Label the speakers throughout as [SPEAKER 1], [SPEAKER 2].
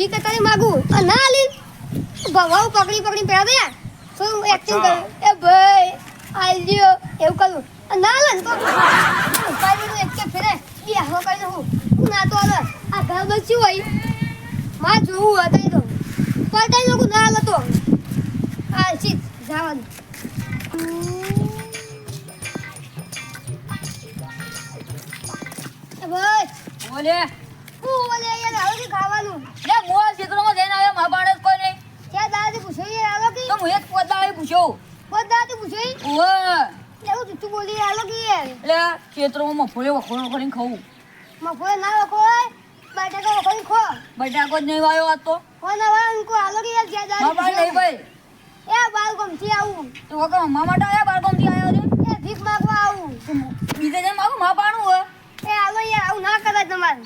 [SPEAKER 1] ભીખ તારી માગું. આ ના આલી ભવાઉ પકડી પકડી પેલા દે તો એક્ટિંગ કરું? એ ભાઈ આલ્યો એવું કરું. ના લે તો. ભાઈ નું એક કે ફેરે. બી હો કરી દઉં હું. ના તો આલે આ ઘર બચ્યું હોય. માં જોવું હતા તો. પડતા લોકો ના આલે તો. આ ચીત જવાનું. એ ભાઈ.
[SPEAKER 2] બોલે
[SPEAKER 1] હું બોલે યાર આવો કે ખાવાનું
[SPEAKER 2] લે મોર ક્ષેત્રમાં જઈને આવ્યો મા બાણે કોઈ નહીં
[SPEAKER 1] ક્યાં દાદાથી પૂછ્યું યાર આલો કે
[SPEAKER 2] તો હું એક પોતાળે પૂછ્યો
[SPEAKER 1] બધા તું પૂછ્યું
[SPEAKER 2] ઓવે
[SPEAKER 1] એવું જુઠ્ઠું બોલી આલો કે
[SPEAKER 2] એટલે ખેતરોમાં મફોળે વખોળો કરીને ખાવું
[SPEAKER 1] મફોળે ના વખોળે બટાકા વખોડી ખો.
[SPEAKER 2] બટાકો જ નહીં વાયો આજ તો.
[SPEAKER 1] કોના વાળા કો આલો કે યાર જ્યાં
[SPEAKER 2] જાય બાણે નહીં ભાઈ.
[SPEAKER 1] એ બાળકોમથી આવું.
[SPEAKER 2] તો વખત મમ્મા માટે બાળકોમથી આવ્યો છે?
[SPEAKER 1] એ ભીખ માંગવા આવું.
[SPEAKER 2] બીજે જઈને માગું મા પાણું હો
[SPEAKER 1] એ આલો યાર આવું ના કરાય તમારે.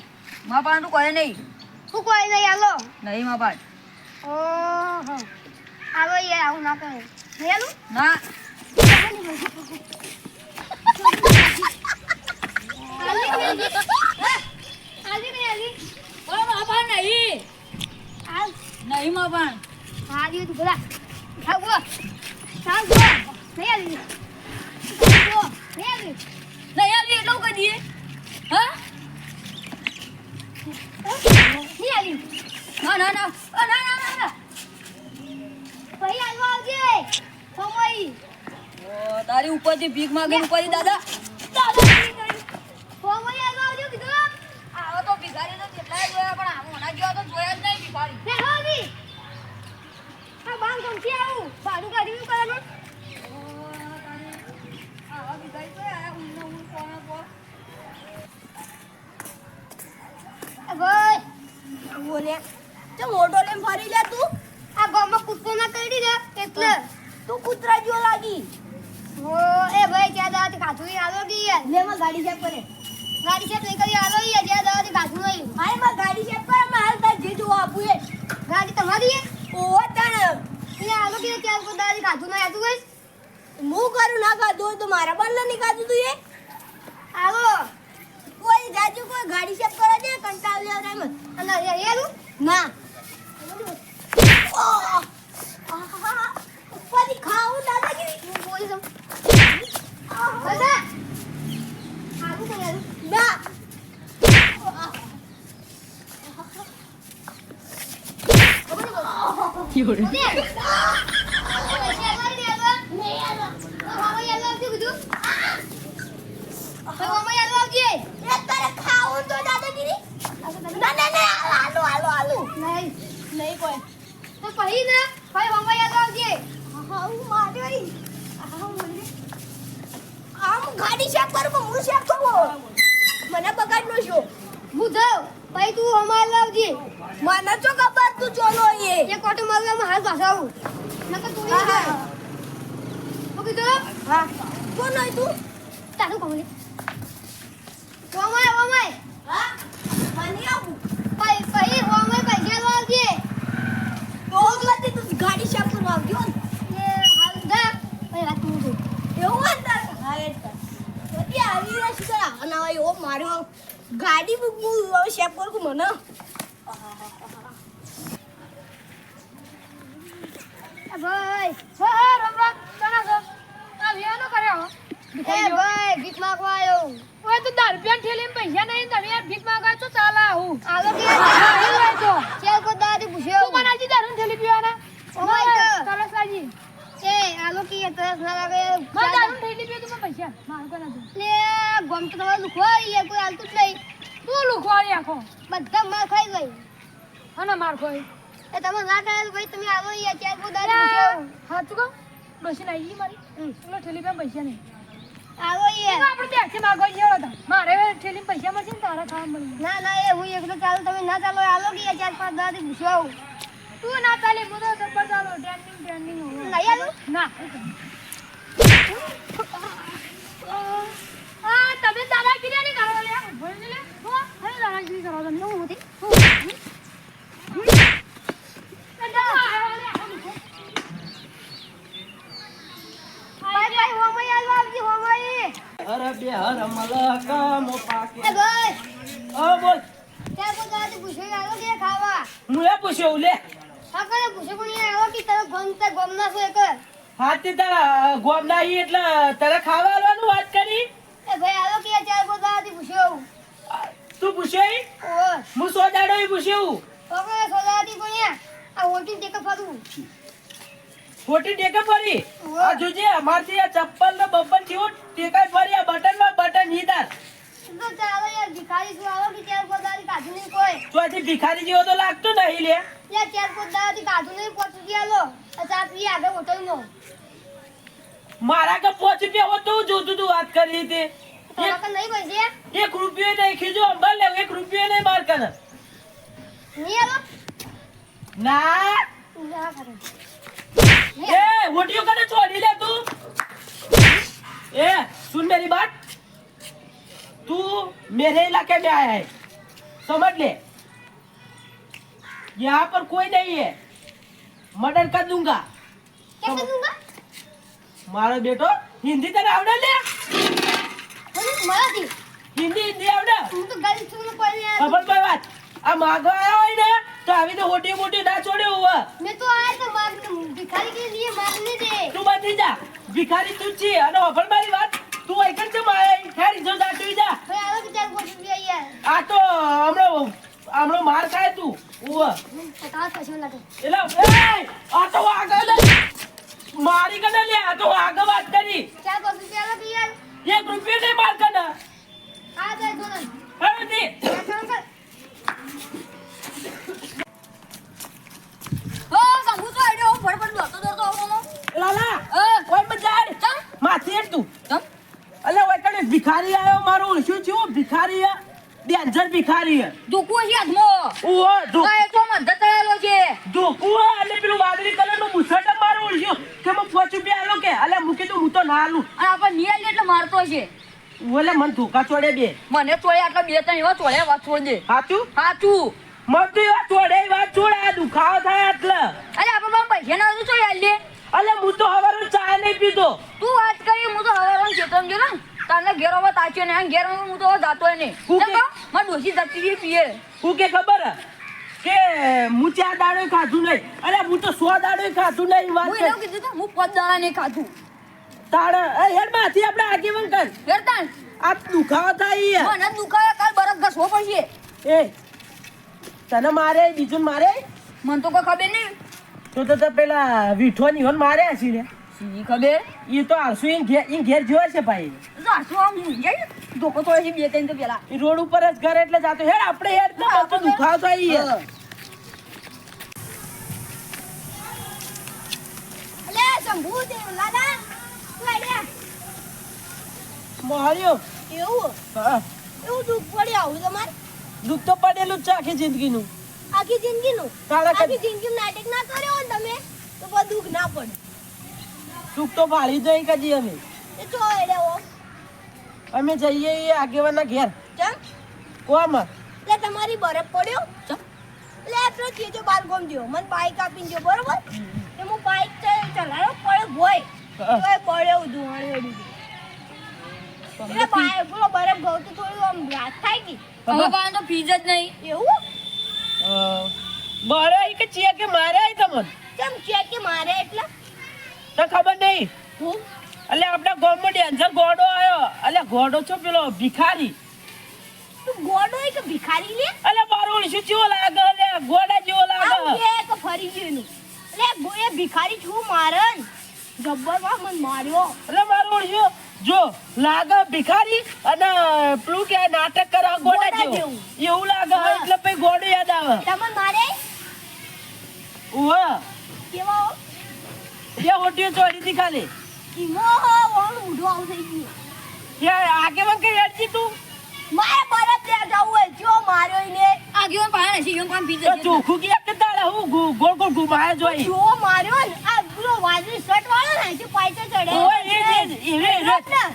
[SPEAKER 2] મા પાણું કોઈ નહીં.
[SPEAKER 1] શું કોઈ નહીં આલો
[SPEAKER 2] નહીં મા પાણ
[SPEAKER 1] ઓહો. આલો યાર આવું ના કરે આલું
[SPEAKER 2] ના
[SPEAKER 1] નહીં? હા?
[SPEAKER 2] મા પાણ
[SPEAKER 1] હા, આલી તું ભલા. ખાવ ગો. ખાવ ગો. નહીં આલી. ખાવ ગો. નહીં આલી.
[SPEAKER 2] નહીં આવી એટલું કહી દઈએ હા
[SPEAKER 1] નહીં આલી.
[SPEAKER 2] ના ના ના ના
[SPEAKER 1] પછી આલવા આવજે. સમય.
[SPEAKER 2] ઓ, તારી ઉપરથી ભીખ માગે ઉપરથી દાદા
[SPEAKER 1] સમય આલવા આવજો કીધું.
[SPEAKER 2] આવો તો ભિખારી તો કેટલાય જોયા પણ આવો ના જેવા તો જોયા જ નહીં ભિખારી
[SPEAKER 1] લે, હો બી. આ બામ ગમથી આવું. ભાડું કાઢી શું કરવાનું?
[SPEAKER 2] આવા ભિખારી તો આયા ઊંઘને ઊંઘ કોણે કોણ
[SPEAKER 1] એ ભાઈ,
[SPEAKER 3] બોલે તો મોટો લેમ ફરી લે તું
[SPEAKER 1] આ ગામમાં કૂદકો ના કરી દે એટલે
[SPEAKER 3] તું કૂતરા
[SPEAKER 1] ઓ એ ભાઈ ત્યાં દાવાથી કાચું ઈ આલો કે યાર.
[SPEAKER 3] લે માં ગાડી ચેક કરે
[SPEAKER 1] ગાડી છે નહીં કરી આલો ઈ જ્યાં દાવાથી કાચું નહીં.
[SPEAKER 3] હાયમાં ગાડી ચેક કરે માં હાલ તાર જે જો આપું એ.
[SPEAKER 1] ગાડી તમારી એ?
[SPEAKER 3] ઓ તણ.
[SPEAKER 1] ઈ આલો કે ક્યાં કોઈ દાવાથી કાચું ના આતું ગઈ
[SPEAKER 3] હું કરું ના હોય તો મારા બલ્લો ની ખાધું તું એ.
[SPEAKER 1] આવો
[SPEAKER 3] કોઈ જાજુ કોઈ ગાડી ચેક કરે છે કંટાળ લેવડાય મત
[SPEAKER 1] અને એ એનું
[SPEAKER 3] ના. ઓહ! આહાહા. ખાવું દાદાગીરી
[SPEAKER 1] હું બોલી દઉં બધા આવું કઈ આલું
[SPEAKER 3] ના તારે ખાવું તો દાદાગીરી ના ના ના હાલો હાલો હાલો નહીં કોઈ આવું મારે? વળી. આમ ગાડી શેક કરું પણ હું શેક કરું? મને બગાડ નો છો. મને તો ખબર તું ચોલો એ હા કોણ હોય તું? હા? મને આવું. તો ગલતી તું ગાડી શેક કરવા આવજો એવું હોય ને તારે હા એ તો બધી આવી રહ્યા છે તારા ના હોય એવો માર્યો ગાડી હું હવે શેપ કરું મને.
[SPEAKER 1] ભાઈ હા રામ રામ તના છો? આ કર્યો એ ભાઈ ભીખ માંગવા આવ્યો
[SPEAKER 4] ઓય તો દસ રૂપિયા ઠેલી પૈસા નહીં તમે યાર ભીખ માંગા તો ચાલે આવું
[SPEAKER 1] આલો કે.
[SPEAKER 4] નહીં હોય તો
[SPEAKER 1] ચેલ કો દાદી પૂછ્યો
[SPEAKER 4] તું મને આજે દારૂ ઠેલી પીવાના?
[SPEAKER 1] Oh my God. એ આલો કે તરસ ના લાગે
[SPEAKER 4] મારે દારૂ પૈસા મારું કોઈ નથી
[SPEAKER 1] લે ગમ તો તમારું યાર કોઈ હાલતું જ નહીં.
[SPEAKER 4] તું લુખવાડી આખો.
[SPEAKER 1] બધા માર ખાઈ ગઈ.
[SPEAKER 4] અને માર કોઈ
[SPEAKER 1] એ તમે ના કરેલું ભાઈ તમે આવો યાર ચેલ કો પૂછ્યો
[SPEAKER 4] હાચું કહું? ડોસી આવી ગઈ મારી. પેલો ઠેલી પે પૈસા નહીં.
[SPEAKER 1] આવો યાર
[SPEAKER 4] આપણે ત્યાંથી માગો જઈએ હતા. મારે ઠેલી પૈસા મળશે ને તારા ખાવા મળી
[SPEAKER 1] ના ના એ હું એકલો ચાલો તમે ના ચાલો આલો કે યાર ચાર પાંચ દાદી પૂછ્યો
[SPEAKER 4] તું ના ચાલે હું તો જબર ચાલો ટ્રેન્ડિંગ ટ્રેન્ડિંગ
[SPEAKER 1] નહીં આલું?
[SPEAKER 4] ના આ તમે દાદાગીરી નહીં કરો લે ભણી લે હો હવે દાદાગીરી કરો તમે
[SPEAKER 1] હું હતી ભાઈ ભાઈ હોમય આલવા આવજી હોમય
[SPEAKER 5] અરે બે હર મલકા મો પાકે
[SPEAKER 1] એ ભાઈ
[SPEAKER 5] હા બોલ
[SPEAKER 1] ચાર પાંચ દાદી સોદાથી પૂછ્યું કે આલો કે ખાવા
[SPEAKER 5] હું એ પૂછ્યું લે
[SPEAKER 1] હા કરે પૂછ્યું પણ એ આવો કે તારો ગમ તે ગમ ના શું એક
[SPEAKER 5] હાથી ગોમ એટલે તારે ખાવા આલવાનું વાત કરી?
[SPEAKER 1] એ ભાઈ આલો કે ચાર સોદાથી પૂછ્યો.
[SPEAKER 5] તું
[SPEAKER 1] પૂછે
[SPEAKER 5] હું સો દાડો એ પૂછ્યું
[SPEAKER 1] પકડે સોદાથી પણ આ ઓટી ટેકે ફરું.
[SPEAKER 5] ખોટી ટેકે ફરી. આ જોજે અમારથી આ ચપ્પલ ને બબ્બન જેવું ટેકાય ફરી આ બટનમાં બટન તાર.
[SPEAKER 1] તો ચાલો યાર ભિખારી શું આવો કે ચાર કાઢું નહીં કોઈ?
[SPEAKER 5] તો ભિખારી જેવો તો લાગતો નહીં લે.
[SPEAKER 1] યાર ચાર સોદાથી કાઢું નહીં પહોંચી ગયા લો. આ ચા પી આગળ હોટલમાં.
[SPEAKER 5] મારા કે પોચ રૂપિયા હોત તો હું જોતું તું વાત કરી તે
[SPEAKER 1] તારા કન નહીં પૈસે
[SPEAKER 5] એક રૂપિયો નહીં ખીજો અંબાર લેવું એક રૂપિયો નહીં માર કને
[SPEAKER 1] નહીં આલો
[SPEAKER 5] ના
[SPEAKER 1] ના કરે
[SPEAKER 5] ए वोटियो कने छोड़ी ले तू ए सुन मेरी बात तू मेरे इलाके में आया है समझ ले यहाँ पर कोई नहीं है मर्डर कर दूंगा
[SPEAKER 1] क्या कर दूंगा
[SPEAKER 5] મારો બેટો હિન્દી તને આવડે લે?
[SPEAKER 1] મરાઠી.
[SPEAKER 5] હિન્દી હિન્દી આવડે?
[SPEAKER 1] હું તો ગલી છું કોઈ યાર.
[SPEAKER 5] ખબર પડી વાત? આ માગો આયો હોય ને તો આવી તો મોટી મોટી ના છોડે હોવે
[SPEAKER 1] મે તો આય તો માર ભિખારી કે લીએ મારને દે.
[SPEAKER 5] તું બચી જા. ભિખારી તું છે. અને ઓફર મારી વાત તું એકલ છે મારે ખેર જો જા તું જા.
[SPEAKER 1] હવે આવો વિચાર કોશી બી
[SPEAKER 5] આ તો હમણો હમણો માર ખાય તું ઓવા તકા આ તો આગળ મારી કને લે આ તો આગ વાત કરી.
[SPEAKER 1] ચાલ બસ ચાલો યાર
[SPEAKER 5] એક રૂપિયો નહીં માર કને.
[SPEAKER 1] આ જાય દોન
[SPEAKER 5] હવે
[SPEAKER 1] તે
[SPEAKER 2] ઓ સંભુ તો આડે ઓ ફટફટ દોડતો દોડતો આવો
[SPEAKER 5] લાલા
[SPEAKER 2] અ.
[SPEAKER 5] કોઈ બજાર.
[SPEAKER 2] ચમ.
[SPEAKER 5] માથે તું.
[SPEAKER 2] ચમ.
[SPEAKER 5] અલે ઓય કને ભિખારી આયો મારું શું છું ભિખારી આ? ડેન્જર ભિખારી
[SPEAKER 2] દુકુ છે
[SPEAKER 5] આદમો ઓહો
[SPEAKER 2] દુકુ એ તો મદદ થયેલો છે.
[SPEAKER 5] દુકુ અલે પેલું વાદળી કલરનો મુસટ મારું ઓળખ્યો ના આલું
[SPEAKER 2] અને આપણે નિયલ એટલે મારતો છે.
[SPEAKER 5] ઓલે મને ધોકા ચોડે બે.
[SPEAKER 2] મને ચોડે આટલા બે ત્રણ એવા ચોડે વાત છોડજે
[SPEAKER 5] સાચું
[SPEAKER 2] સાચું
[SPEAKER 5] મને એવા ચોડે વાત છોડે આ દુખાવો થાય એટલે
[SPEAKER 2] અરે આપણે બમ પૈસા ના દઉં ચોળે લે
[SPEAKER 5] અલે હું તો હવારે ચા નહીં પીતો.
[SPEAKER 2] તું વાત કરી હું તો હવારે ચેતન ગયો ને. તારને ઘેરોમાં તાચ્યો ને ઘેર હું તો જાતો નહીં.
[SPEAKER 5] હું કે?
[SPEAKER 2] મને ડોસી જતી પીએ.
[SPEAKER 5] હું કે ખબર? કે હું ચાર દાડો ખાધું નહીં. અરે હું તો સો દાડો ખાધું નહીં વાત
[SPEAKER 2] હું એવું કીધું હું પદ દાડા નહીં ખાધું.
[SPEAKER 5] તારે એ હેડ આપણે આગેવાન કર.
[SPEAKER 2] હેરતાન
[SPEAKER 5] આ દુખાવો થાય
[SPEAKER 2] મને દુખાવે કાલ બરફ ઘસવો પડશે.
[SPEAKER 5] એ તને મારે બીજું મારે?
[SPEAKER 2] મને તો કોઈ ખબર નહીં.
[SPEAKER 5] તો તો તે પેલા વિઠોની હોન મારે હસી ને.
[SPEAKER 2] શી ખબર?
[SPEAKER 5] એ તો આરસુ ઈ ઘેર જોવે છે ભાઈ.
[SPEAKER 2] જાશું આમ જાય ધોકો થોડે છે બે ત્રણ તો પેલા.
[SPEAKER 5] રોડ ઉપર જ ઘર એટલે જાતો. હેડ આપણે હેડ તો દુખાવો થાય.
[SPEAKER 3] અલે શંભુ લાલા.
[SPEAKER 5] માર્યો
[SPEAKER 3] એવું?
[SPEAKER 5] હા.
[SPEAKER 3] એવું દુઃખ પડે આવું તમારે?
[SPEAKER 5] દુઃખ તો પડેલું જ છે આખી જિંદગીનું.
[SPEAKER 3] આખી જિંદગીનું? આખી જિંદગી નાટક ના કર્યો ને તમે? તો દુઃખ ના પડે.
[SPEAKER 5] દુઃખ તો ભાળી જોઈ કદી અમે.
[SPEAKER 3] એ ચો એડે હો
[SPEAKER 5] અમે જઈએ એ આગેવાના ઘેર.
[SPEAKER 3] ચમ?
[SPEAKER 5] કોમ?
[SPEAKER 3] એટલે તમારી બરફ પડ્યો?
[SPEAKER 2] ચમ?
[SPEAKER 3] એટલે પેલો ચીજો બાર ગમ દ્યો મને બાઈક આપીને દ્યો બરોબર? એટલે હું બાઈક ચલાવ્યો પડે ભોય. તોય પડ્યો ધુવાણી એટલે બાઈક પેલો બરફ ગયો તો થોડું આમ રાત થાય ગઈ.
[SPEAKER 2] હવે પાસે તો ફીજ જ નહીં.
[SPEAKER 3] એવું?
[SPEAKER 5] બરે ઈ કે ચિયા કે મારે આઈ તમને?
[SPEAKER 3] કેમ છે કે મારે એટલે?
[SPEAKER 5] તને ખબર નહીં?
[SPEAKER 3] હું?
[SPEAKER 5] એટલે આપણા ગામમાં ડેન્જર ગોડો આવ્યો એટલે ગોડો છો પેલો ભિખારી.
[SPEAKER 3] તું ગોડો હોય કે ભિખારી લે?
[SPEAKER 5] એટલે મારો ઓળશું જેવો લાગે એટલે ગોડા જેવો
[SPEAKER 3] આમ
[SPEAKER 5] લાગે
[SPEAKER 3] કે કે ફરી ગયું એટલે ગોએ ભિખારી છું મારન. જબ્બરમાં મને માર્યો.
[SPEAKER 5] એટલે મારો ઓળશું જો લાગે ભિખારી અને પેલું કે નાટક કરવા ગોડા જેવું. એવું લાગે એટલે પછી ગોડું યાદ આવે.
[SPEAKER 3] તમે મારે?
[SPEAKER 5] ઓહ
[SPEAKER 3] કેવો હો?
[SPEAKER 5] બે હોટીઓ ચોરી હતી ખાલી.
[SPEAKER 3] ઈમો હો વાળું ઉડો આવું થઈ ગયું.
[SPEAKER 5] આગે મન કે હેડજી તું?
[SPEAKER 3] મારે પરત લે જવું હોય જો માર્યો ઈને
[SPEAKER 2] મન પાણે નથી એમ કામ ફીજ
[SPEAKER 5] તો ચોખું કે કે તારે? હું ગો- ગોળ ગોળ ઘુમાયા જોઈ
[SPEAKER 3] જો માર્યો ને આ પેલો વાદળી શર્ટ વાળો ને જે ચડે.
[SPEAKER 5] ઓય, એ એ એ એ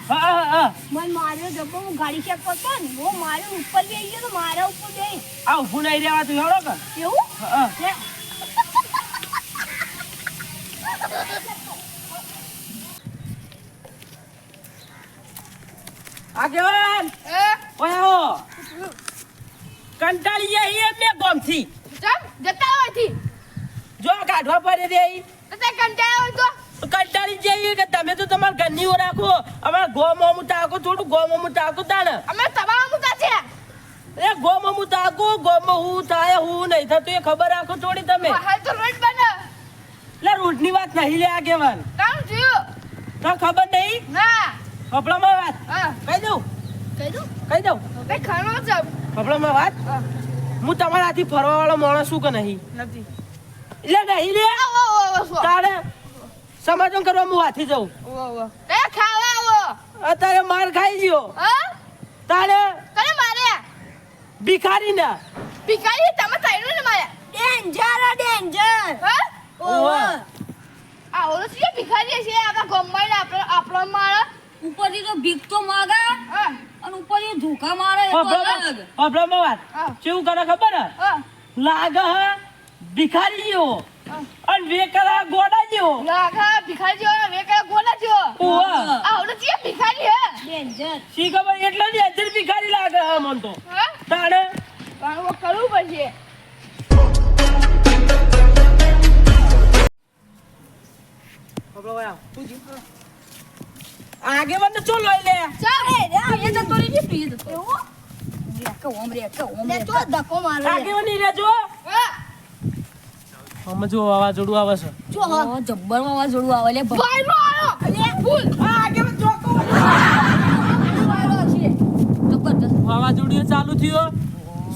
[SPEAKER 5] હા હા હા.
[SPEAKER 3] માર્યો જબ્બર હું ગાડી ચેક કરતો ને હું માર્યો ઉપર બેસી ગયો તો મારા ઉપર બેસી
[SPEAKER 5] આ ઊભું નહીં રહેવાતું હેડો કે.
[SPEAKER 3] એવું?
[SPEAKER 5] હા
[SPEAKER 3] લે.
[SPEAKER 5] આગેવાન ઓય આવો. કંટાળી ગયા એ બે ગોમથી.
[SPEAKER 6] ચમ જતા હોય
[SPEAKER 5] જો કાઢવા પડે રે ઈ.
[SPEAKER 6] કંટાળ્યો તો?
[SPEAKER 5] કંટાળી જઈએ કે તમે તો તમારા ઘરની ઓ રાખો અમારા ગોમ અમુ તાકો થોડું ગોમ અમુ તાકો તાણે.
[SPEAKER 6] અમે તમારા મુદ્દા છે.
[SPEAKER 5] એ ગોમ અમુ તાકો ગોમ હું થાય હું નહીં થતું એ ખબર રાખો થોડી તમે.
[SPEAKER 6] હાલ તો રોડ બને.
[SPEAKER 5] એટલે ની વાત નહીં લે આ કેવાન
[SPEAKER 6] કામ થયું?
[SPEAKER 5] તો ખબર નહીં?
[SPEAKER 6] ના.
[SPEAKER 5] કપડામાં વાત.
[SPEAKER 6] હા.
[SPEAKER 5] કહી દઉં.
[SPEAKER 6] કહી દઉં?
[SPEAKER 5] કહી દઉં.
[SPEAKER 6] બે ખાનો છે
[SPEAKER 5] કપડામાં વાત?
[SPEAKER 6] હું.
[SPEAKER 5] તમારાથી ફરવા વાળો માણસ છું કે નહીં?
[SPEAKER 6] નથી.
[SPEAKER 5] એટલે નહીં લે.
[SPEAKER 6] આવો. આવો
[SPEAKER 5] તારે સમાધાન કરવા હું હાથી જાઉં.
[SPEAKER 6] એ ખાવા આવો.
[SPEAKER 5] અત્યારે માર ખાઈ ગયો
[SPEAKER 6] હા?
[SPEAKER 5] તારે
[SPEAKER 6] કને મારે?
[SPEAKER 5] ભિખારી ને
[SPEAKER 6] ભિખારી? તમે થઈને ને મારે? ડેન્જર ડેન્જર
[SPEAKER 5] ઓહો.
[SPEAKER 6] આ ઓલો છે? ભિખારી છે? આપણા ગોમ્બાઈ આપણો આપણો મારે
[SPEAKER 2] ઉપરથી તો ભીખ તો માગે.
[SPEAKER 6] હા.
[SPEAKER 2] અને ઉપરથી ધોકા મારે એ તો અલગ.
[SPEAKER 6] અબ્રહ્મવાદ
[SPEAKER 5] કેવું કરે ખબર? લાગે હે ભિખારી જેવો અને વેકરા ગોડા જેવો
[SPEAKER 6] લાગા ભિખારી જેવો વે કરે જેવો.
[SPEAKER 5] ઓવે.
[SPEAKER 6] આ છે ભિખારી હે.
[SPEAKER 2] ડેન્જર
[SPEAKER 5] શી ખબર? એટલે જ ભિખારી લાગે હે મન તો. તાણે?
[SPEAKER 6] પણ કરવું પડશે.
[SPEAKER 5] આગેવાન ને ચો લઈ લે?
[SPEAKER 6] ચાલ
[SPEAKER 2] એ જતો રહી જતો રે કે ઓમ રે કે ઓમ રે
[SPEAKER 6] તો ધક્કો મારો.
[SPEAKER 5] આગેવાનની રે જો અમે જો વાવાઝોડું આવે છે.
[SPEAKER 6] જો
[SPEAKER 2] જબ્બર વાવાઝોડું આવે લે
[SPEAKER 6] ભાઈ. નો આયો. લે ફૂલ.
[SPEAKER 5] આ ચોકો
[SPEAKER 2] જબરદસ્ત
[SPEAKER 5] વાવાઝોડું ચાલુ થયો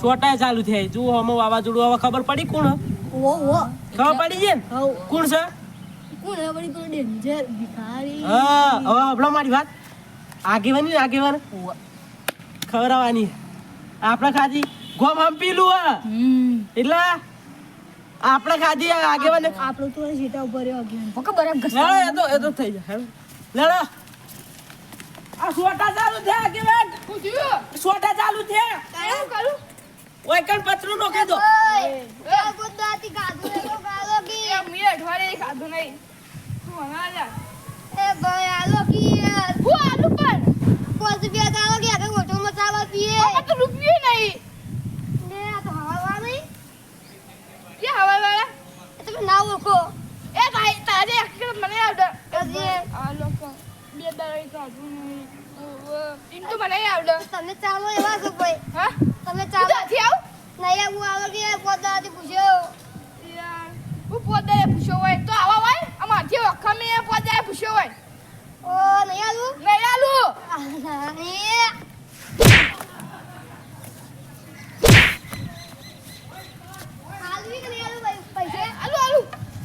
[SPEAKER 5] સોટાય ચાલુ થઈ જો અમે વાવાઝોડું આવે ખબર પડી કોણ?
[SPEAKER 6] ઓ ઓ.
[SPEAKER 5] ખબર પડી છે કોણ છે?
[SPEAKER 6] કોણ હે? વળી પેલો ડેન્જર ભિખારી.
[SPEAKER 5] હા હવે આપણો મારી વાત. આગેવાની આગેવાન. ખબર આવવાની. આપણે ખાધી ગોમ હમ પીલું
[SPEAKER 2] હમ.
[SPEAKER 5] એટલે આપણે ખાધી આગેવાન
[SPEAKER 6] આપણો તો સીટા ઉપર રહ્યો ગયા
[SPEAKER 2] ઓકે બરાબર ઘસ
[SPEAKER 5] લેડો એ તો એ તો થઈ જાય. લેડો. આ સોટા ચાલુ છે આગેવાન.
[SPEAKER 6] હું થયું?
[SPEAKER 5] સોટા ચાલુ છે.
[SPEAKER 6] કયું કરું?
[SPEAKER 5] ઓય કણ પતરું નો દો
[SPEAKER 6] એ. ગુદાતી કાધું નહીં ગાધો કી. એ મી અઠવાડિયે ખાધું નહીં. તું હમણાં જા
[SPEAKER 1] એ ભાઈ આલો કી
[SPEAKER 6] હું આલુ પણ.
[SPEAKER 1] પાંચ બી ગાધો કે આગળ હોટલમાં ચાવા પીએ
[SPEAKER 6] આમાં તો રૂપિયો નહીં
[SPEAKER 1] ને આ તો હવા વાળા નહીં
[SPEAKER 6] કે હવા વાળા
[SPEAKER 1] એ તમે ના ઓળખો
[SPEAKER 6] એ ભાઈ તારે એક મને આવડે
[SPEAKER 1] હજી
[SPEAKER 6] આ લોકો બે દાડા ખાધું નહીં ઇન તો મને આવડે
[SPEAKER 1] તમે ચાલો એવા છો ભાઈ
[SPEAKER 6] હા
[SPEAKER 1] તમે
[SPEAKER 6] ચાલ
[SPEAKER 1] ચાલો
[SPEAKER 6] નથી આવ
[SPEAKER 1] નહીં હું આવો કે પોતાથી પૂછ્યો
[SPEAKER 6] યાર હું પોતે પૂછ્યો હોય તો આવા હોય અમારથી વખા મેં પોતે પૂછ્યો હોય
[SPEAKER 1] ઓ નહીં આલું
[SPEAKER 6] નહીં આલુ
[SPEAKER 1] આલા, એ. આલવી કે નહીં આલવું ભાઈ પૈસે?
[SPEAKER 6] આલુ આલુ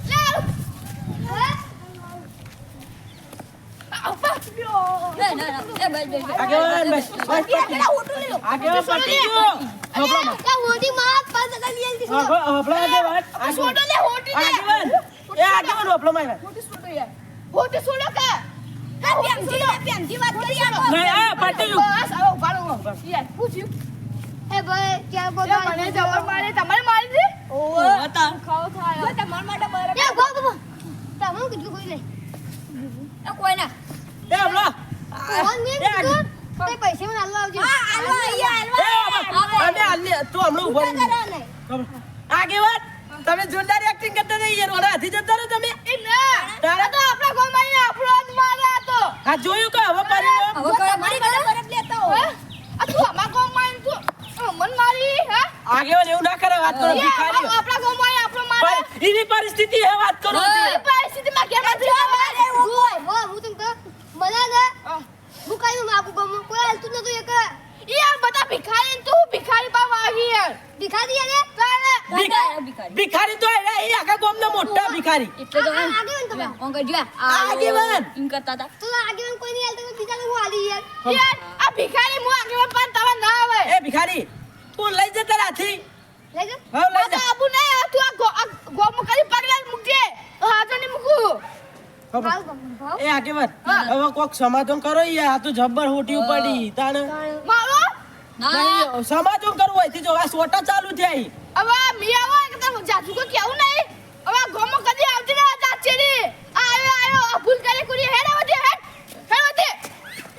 [SPEAKER 6] લે આલુ
[SPEAKER 1] હે?
[SPEAKER 6] આપા લ્યો
[SPEAKER 2] ના ના ના એ બસ બસ
[SPEAKER 5] આગેવાન બસ બસ
[SPEAKER 6] પેલા હોટલ લે લો
[SPEAKER 5] આગેવાન પતી ગયો હભળો
[SPEAKER 1] આ મોટી માં પાંચ ટકા લઈ આલતી છું.
[SPEAKER 5] હભળો હભળો આગેવાન
[SPEAKER 6] સોડો લે હોટી લે
[SPEAKER 5] આગેવાન એ આગેવાન હભળો મારી વાત
[SPEAKER 6] હોટી સોડો યાર હોટી સોડો કે હા પ્રેમથી પ્રેમથી વાત કરી યાર
[SPEAKER 5] નહીં આ પતી ગયું
[SPEAKER 6] બસ આવો ઉભાડો યાર પૂછ્યું
[SPEAKER 1] એ ભાઈ ક્યાં
[SPEAKER 6] એ
[SPEAKER 1] પોતા
[SPEAKER 6] મને જબર મારે તમારે મારી દે
[SPEAKER 1] ઓવે.
[SPEAKER 2] હતા
[SPEAKER 6] ખાવ થાય તમારા માટે બરાબર
[SPEAKER 1] એ ગો ગો તમે હું કીધું કોઈ નહીં
[SPEAKER 2] એ કોઈ ના
[SPEAKER 5] એ હભળો
[SPEAKER 1] કોણ મેં
[SPEAKER 5] એ આગળ.
[SPEAKER 1] કીધું તે પૈસે મને આલવા આવજો
[SPEAKER 6] આલવા અહીંયા
[SPEAKER 5] એ હભળો. અમે હાલને તું હમણાં ઊભો રહી
[SPEAKER 1] કરા નહીં
[SPEAKER 5] હભળો. આગેવાન એક્ટિંગ કરતા નહીં જતા
[SPEAKER 6] આપણા મારે
[SPEAKER 5] આ જોયું કે હવે પરિણામ
[SPEAKER 2] હવે મારી
[SPEAKER 6] મારી
[SPEAKER 5] એવું ના કરે વાત કરો
[SPEAKER 6] આપણા અહીંયા આપણો મારે
[SPEAKER 5] એની પરિસ્થિતિ વાત કરો
[SPEAKER 6] પરિસ્થિતિમાં કેમ નથી
[SPEAKER 1] તને મને કઈ કોઈ હાલતું નતું એક.
[SPEAKER 6] યાર બધા ભિખારી તું ભિખારી પાવ આવી યાર
[SPEAKER 1] ભિખારી અરે?
[SPEAKER 6] તારે
[SPEAKER 2] ભિખારી ભિખારી
[SPEAKER 5] તો એ એ આખા ગામના મોટા ભિખારી.
[SPEAKER 2] એટલે તો
[SPEAKER 1] આગેવાન તમે.
[SPEAKER 2] ઓન કર
[SPEAKER 5] આગેવાન.
[SPEAKER 2] એમ કરતા હતા.
[SPEAKER 1] તો આગેવાન કોઈ નહીં હાલતું બીજા હું હાલી યાર.
[SPEAKER 6] યાર આ ભિખારી હું આગળ પણ તમે ના આવે.
[SPEAKER 5] એ ભિખારી તું લઈ જતા રાથી
[SPEAKER 1] લઈ જા.
[SPEAKER 5] હા લઈ જા.
[SPEAKER 6] આબુ નહીં તું આ ગોમ આ ગોમું કરી પગલા મૂકજે હાથો નહીં મૂકું.
[SPEAKER 1] ગમું
[SPEAKER 5] એ આગેવાન હવે કોક સમાધાન કરો યાર આ તો જબ્બર હોટી પડી તાને
[SPEAKER 6] મારો
[SPEAKER 2] ના.
[SPEAKER 5] નહીં, સમાધાન કરવું હોયથી જો આ સોટા ચાલુ થયા ઈ.
[SPEAKER 6] હવે મી આવો કે તમે જાજુ કો કેવું નહીં? હવે ગોમો કદી આવતી ને જાચેડી આયો આયો ભૂલ કરે કુરી. હેડ આવતી હેડ. હેડ આવતી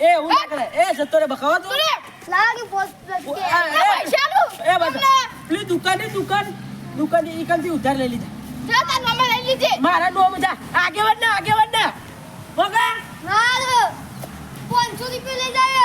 [SPEAKER 5] એ હું ના કરે. એ જતો રે બખાવા તું.
[SPEAKER 6] તુરે
[SPEAKER 1] લાગે પોસ્ટ
[SPEAKER 5] આ,
[SPEAKER 6] આ
[SPEAKER 5] એ,
[SPEAKER 6] પૈસા નું?
[SPEAKER 5] એ બધા પેલી દુકાને દુકાન દુકાન ઈ કંથી ઉધાર લઈ લીધા.
[SPEAKER 6] જો તાર મામા લઈ લીધી
[SPEAKER 5] મારા નોમ જા. যদি ফেলে যায়